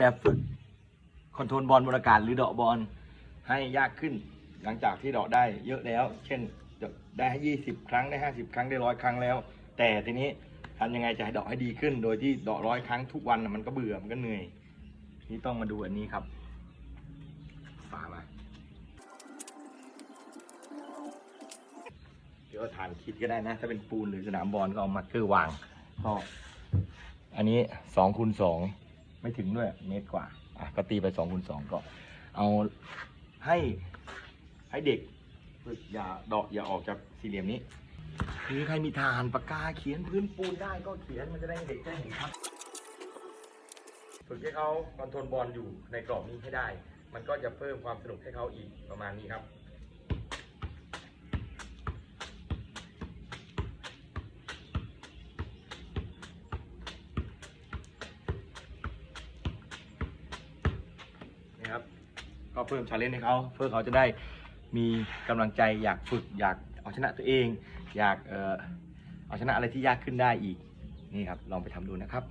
แบบฝึกคอนโทรลบอลบนอากาศหรือเดาะบอลให้ยากขึ้น หลังจากที่เดาะได้เยอะแล้ว เช่นได้ยี่สิบครั้งได้ห้าสิบครั้งได้ร้อยครั้งแล้ว แต่ทีนี้ทำยังไงจะให้เดาะให้ดีขึ้น โดยที่เดาะร้อยครั้งทุกวันมันก็เบื่อมันก็เหนื่อยนี่ต้องมาดูอันนี้ครับฝามาเดี๋ยวเอาฐานคิดก็ได้นะ ถ้าเป็นปูนหรือสนามบอลก็เอามาเกอร์วางก็อันนี้สองคูณสอง ไม่ถึงด้วยเมตรกว่าอะก็ตีไปสองคูณสองก็ เอาให้ให้เด็กฝึกอย่าเดาะอย่าออกจากสี่เหลี่ยมนี้หรือใครมีฐานปากกาเขียนพื้นปูนได้ก็เขียนมันจะได้เด็กได้เห็นครับฝึกให้เขาคอนโทรลบอลอยู่ในกรอบนี้ให้ได้ มันก็จะเพิ่มความสนุกให้เขาอีกประมาณนี้ครับ นะครับ ก็เพิ่มชาเลนจ์ให้เขาเพื่อเขาจะได้มีกำลังใจอยากฝึกอยากเอาชนะตัวเอง อยากเอ่อเอาชนะอะไรที่ยากขึ้นได้อีกนี่ครับลองไปทำดูนะครับ